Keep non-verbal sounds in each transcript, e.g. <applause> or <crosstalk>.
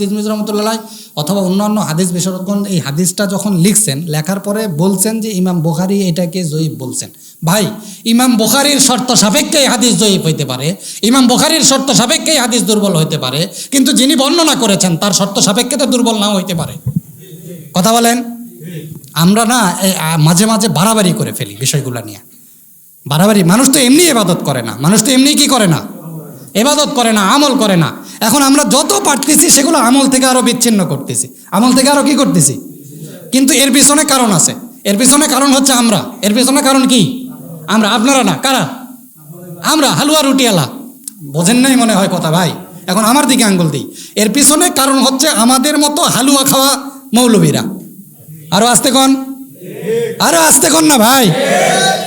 তিরমিজ রহমতুল্লাহ অথবা অন্যান্য হাদিস বিশেষজ্ঞগণ এই হাদিসটা যখন লিখছেন, লেখার পরে বলছেন যে ইমাম বোখারি এটাকে জয়ীব বলছেন। ভাই, ইমাম বোখারির শর্ত সাপেক্ষে হাদিস জয়ীব হইতে পারে, ইমাম বোখারির শর্ত সাপেক্ষে হাদিস দুর্বল হইতে পারে, কিন্তু যিনি বর্ণনা করেছেন, তার শর্ত সাপেক্ষে তো দুর্বল নাও হইতে পারে। কথা বলেন? আমরা না মাঝে মাঝে বাড়াবাড়ি করে ফেলি বিষয়গুলো নিয়ে। বাড়াবাড়ি, মানুষ তো এমনি এবাদত করে না, মানুষ তো এমনি কি করে না? এবাদত করে না, আমল করে না। এখন আমরা যত পারতেছি, সেগুলো আমল থেকে আরও বিচ্ছিন্ন করতেছি। আমল থেকে আরও কি করতেছি? কিন্তু এর পিছনে কারণ আছে। এর পিছনে কারণ হচ্ছে আমরা। এর পিছনে কারণ কি? আমরা, আপনারা না, কারা? আমরা, হালুয়া রুটিয়ালা বোঝেন নাই মনে হয় কথা, ভাই? এখন আমার দিকে আঙ্গুল দিই। এর পিছনে কারণ হচ্ছে আমাদের মতো হালুয়া খাওয়া মৌলবীরা। আরও আসতে কন? আরও আসতে কন না, ভাই?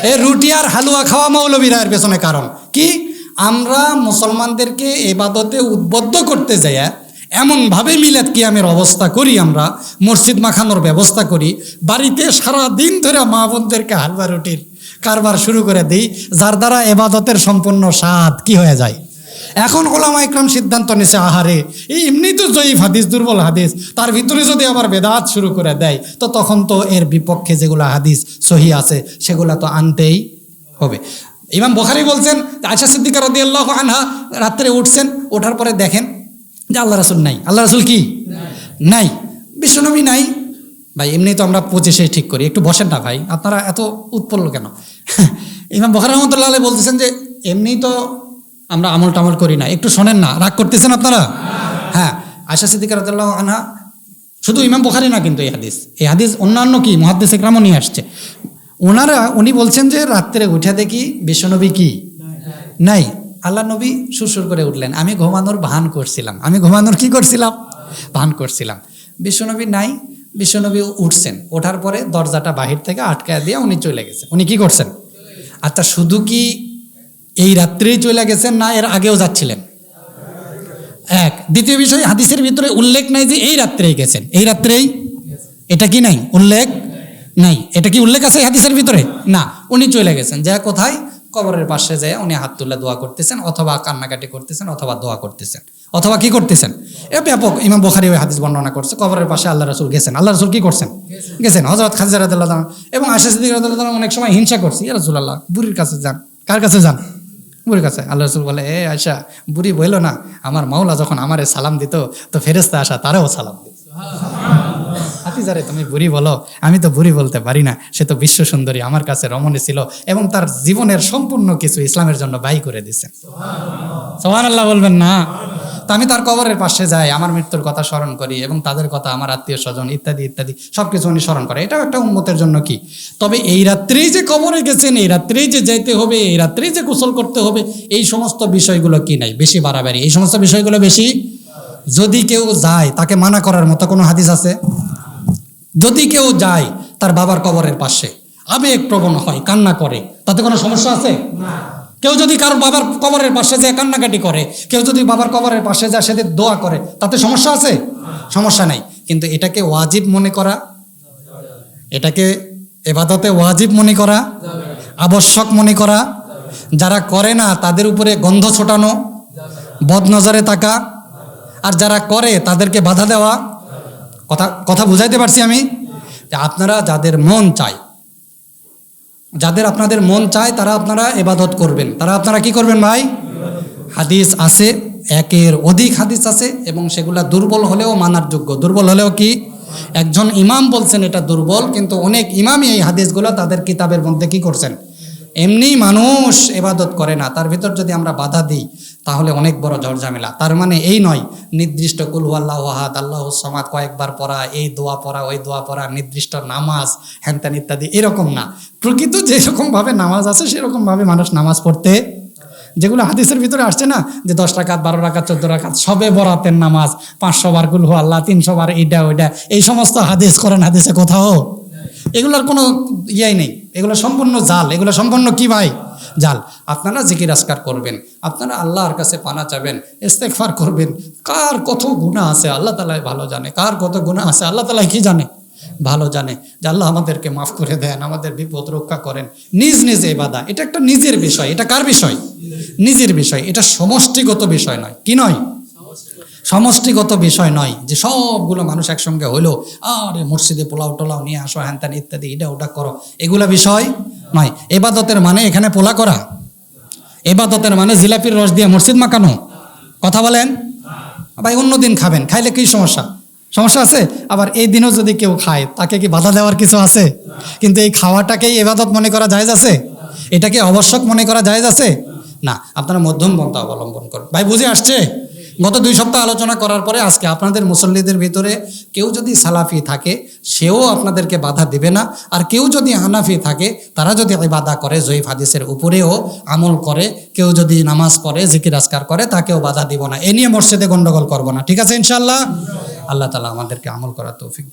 এই রুটি আর হালুয়া খাওয়া মৌলবীরা এর পেছনে কারণ। কি? আমরা মুসলমানদেরকে এবাদতে উদ্বুদ্ধ করতে যাইয়া এমনভাবে মিলাদ কিয়ামের অবস্থা করি আমরা, মসজিদ মাখানোর ব্যবস্থা করি, বাড়িতে সারা দিন ধরে মা বোনদেরকে হালুয়া রুটির কারবার শুরু করে দিই, যার দ্বারা এবাদতের সম্পূর্ণ স্বাদ কি হয়ে যায়? এখন ওলামা ইকরাম সিদ্ধান্ত নিছে, আহারে, এই এমনি তো জয়ীফ হাদিস, দুর্বল হাদিস, তার ভিতরে যদি আবার বেদাত শুরু করে দেয়, তো তখন তো এর বিপক্ষে যেগুলো হাদিস সহি আছে, সেগুলো তো আনতেই হবে। ইমাম বখারি বলছেন আয়সা সিদ্দিকা রদি আল্লাহ আনহা রাত্রে উঠছেন, ওঠার পরে দেখেন যে আল্লাহ রাসুল নাই। আল্লাহ রাসুল কি? নাই। বিশ্বনবী নাই। ভাই, এমনি তো আমরা পঁচিশে ঠিক করি। একটু বসেন না ভাই, আপনারা এত উৎপন্ন কেন? <laughs> ইমাম বখার রহমতুল্লাহ বলতেছেন যে, এমনি তো আমরা আমল টামল করি না। একটু শোনেন না, রাগ করতেছেন আপনারা? হ্যাঁ আশা সিদ্দিকা রাদিয়াল্লাহু আনহা, শুধু ইমাম বুখারি না কিন্তু এই হাদিস। এই হাদিস অন্যান্য কি? মহাদ্দেশ একরামও নিয়ে আসছে। ওনারা উনি বলছেন যে রাত্রে উঠে দেখি বিশ্বনবী কি? নাই। আল্লাহ নবী সুরসুর করে উঠলেন। আমি ঘুমানোর ভান করছিলাম। আমি ঘুমানোর কি করছিলাম? ভান করছিলাম। বিশ্বনবী নাই। বিশ্বনবী উঠছেন। ওঠার পরে দরজাটা বাহির থেকে আটকায় দিয়ে উনি চলে গেছেন। উনি কি করছেন? আচ্ছা শুধু কি এই রাত্রেই চলে গেছেন না এর আগেও যাচ্ছিলেন? এক। দ্বিতীয় বিষয়, হাদিসের ভিতরে উল্লেখ নাই যে এই রাত্রেই গেছেন। এই রাত্রেই? এটা কি নাই? উল্লেখ? নাই। এটা কি উল্লেখ আছে হাদিসের ভিতরে? না উনি চলে গেছেন। যা কোথায়? কবরের পাশে যায় উনি হাত তুলে দোয়া করতেছেন অথবা কান্নাকাটি করতেছেন অথবা দোয়া করতেছেন। অথবা কি করতেছেন? এ ব্যাপক ইমাম বখারি ওই হাদিস বর্ণনা করছে কবরের পাশে আল্লাহ রসুল গেছেন। আল্লাহ রসুল কি করছেন? গেছেন। হজরত খাজিজা রাদিয়াল্লাহু তাআলা এবং আশিস অনেক সময় হিংসা করছি ইয়া আল্লাহ বুড়ির কাছে যান। কার কাছে যান? বুড়ির কাছে। আল্লাহ রসুল বলে এ আয়সা বুড়ি বলল না। আমার মাওলা যখন আমারে সালাম দিত তো ফেরেস্তা আসা তারাও সালাম দিত। হাতিজারে তুমি বুড়ি বলো? আমি তো বুড়ি বলতে পারি না। সে তো বিশ্ব সুন্দরী, আমার কাছে রমণী ছিল এবং তার জীবনের সম্পূর্ণ কিছু ইসলামের জন্য ব্যয় করে দিছে। সোহান আল্লাহ বলবেন না? তো আমি তার কবরের পাশে যাই, আমার মৃত্যুর কথা স্মরণ করি এবং তাদের কথা আমার আত্মীয় স্বজন ইত্যাদি ইত্যাদি সব কিছু উনি স্মরণ করে। এটাও একটা উন্মতের জন্য কি? তবে এই রাত্রেই যে কবরে গেছেন, এই রাত্রেই যে যাইতে হবে, এই রাত্রেই যে গোসল করতে হবে, এই সমস্ত বিষয়গুলো কি নাই? বেশি বাড়াবাড়ি। এই সমস্ত বিষয়গুলো বেশি? যদি কেউ যায়, তাকে মানা করার মতো কোনো হাদিস আছে? যদি কেউ যায় তার বাবার কবরের পাশে আবেগ প্রবণ হয় কান্না করে। তাতে কোনো সমস্যা আছে? কেউ যদি কারও বাবার কবরের পাশে যায় কান্নাকাটি করে কেউ যদি বাবার কবরের পাশে যায় সেদের দোয়া করে তাতে সমস্যা আছে? সমস্যা নাই। কিন্তু এটাকে ওয়াজিব মনে করা এটাকে এবাদতে ওয়াজিব মনে করা আবশ্যক মনে করা যারা করে না তাদের উপরে গন্ধ ছোটানো বদনজরে তাকা আর যারা করে তাদেরকে বাধা দেওয়া কথা কথা বুঝাইতে পারছি আমি? যে আপনারা যাদের মন চায়, যাদের আপনাদের মন চায়, তারা আপনারা এবাদত করবেন। তারা আপনারা কি করবেন ভাই? হাদিস আছে, একের অধিক হাদিস আছে এবং সেগুলা দুর্বল হলেও মানার যোগ্য। দুর্বল হলেও কি? একজন ইমাম বলছেন এটা দুর্বল, কিন্তু অনেক ইমামই এই হাদিসগুলো তাদের কিতাবের মধ্যে কি করছেন? এমনি মানুষ এবাদত করে না। তার ভিতর যদি আমরা বাধা দিই, তাহলে অনেক বড় ঝড়ঝামেলা। তার মানে এই নয়, নির্দিষ্ট কুলহু আল্লাহ আল্লাহ সমাদ কয়েকবার পড়া, এই দোয়া পড়া, ওই দোয়া পড়া, নির্দিষ্ট নামাজ হ্যানত্যান ইত্যাদি, এরকম না। প্রকৃত যেরকমভাবে নামাজ আছে, সেরকমভাবে মানুষ নামাজ পড়তে যেগুলো হাদিসের ভিতরে আসছে না, যে দশ রাকাত, বারো রাকাত, চোদ্দ রাকাত, সবে বরাতের নামাজ, পাঁচশো বার কুলহু আল্লাহ তিনশো বার এইটা ওইটা এই সমস্ত হাদিস করেন হাদিসে কোথাও এগুলোর কোনো ইয়াই নেই। এগুলো সম্পূর্ণ জাল। এগুলো সম্পূর্ণ কি ভাই? জাল। আপনারা জিকির আসকার করবেন। আপনারা আল্লাহর কাছে পানা চাবেন ইস্তেকফার করবেন। কার কত গুণা আছে আল্লাহ তালাই ভালো জানে। কার কত গুণা আছে আল্লাহ তালাই কি জানে? ভালো জানে। যে আল্লাহ আমাদেরকে মাফ করে দেন, আমাদের বিপদ রক্ষা করেন। নিজ নিজ এবাদা এটা একটা নিজের বিষয়। এটা কার বিষয়? নিজের বিষয়। এটা সমষ্টিগত বিষয় নয়। কি নয়? সমষ্টিগত বিষয় নয় যে সবগুলো মানুষ একসঙ্গে হইল, আরে মসজিদে পোলাও টোলাও নিয়ে আসো, হ্যান ত্যান ইত্যাদি, এটা ওটা করো, এগুলা বিষয় নয়। এবাদতের মানে এখানে পোলা করা। এবাদতের মানে জিলাপির রস দিয়ে মসজিদ মাখানো। কথা বলেন? ভাই, অন্য দিন খাবেন, খাইলে কি সমস্যা? সমস্যা আছে? আবার এই দিনও যদি কেউ খায়, তাকে কি বাধা দেওয়ার কিছু আছে? কিন্তু এই খাওয়াটাকেই এবাদত মনে করা জায়েজ আছে? এটাকে আবশ্যক মনে করা জায়েজ আছে? না, আপনারা মধ্যম পন্থা অবলম্বন করুন। ভাই, বুঝে আসছে? গত দুই সপ্তাহ আলোচনা করার পরে আজকে আপনাদের মুসল্লিদের ভিতরে কেউ যদি সালাফি থাকে, সেও আপনাদেরকে বাধা দেবে না। আর কেউ যদি হানাফি থাকে, তারা যদি বাধা করে, জয়ীফ হাদিসের উপরেও আমল করে, কেউ যদি নামাজ পড়ে, জিকির আজকার করে, তাকেও বাধা দিব না। এ নিয়ে মসজিদে গণ্ডগোল করব না। ঠিক আছে ইনশাল্লাহ আল্লাহ তালা আমাদেরকে আমল করার তৌফিক।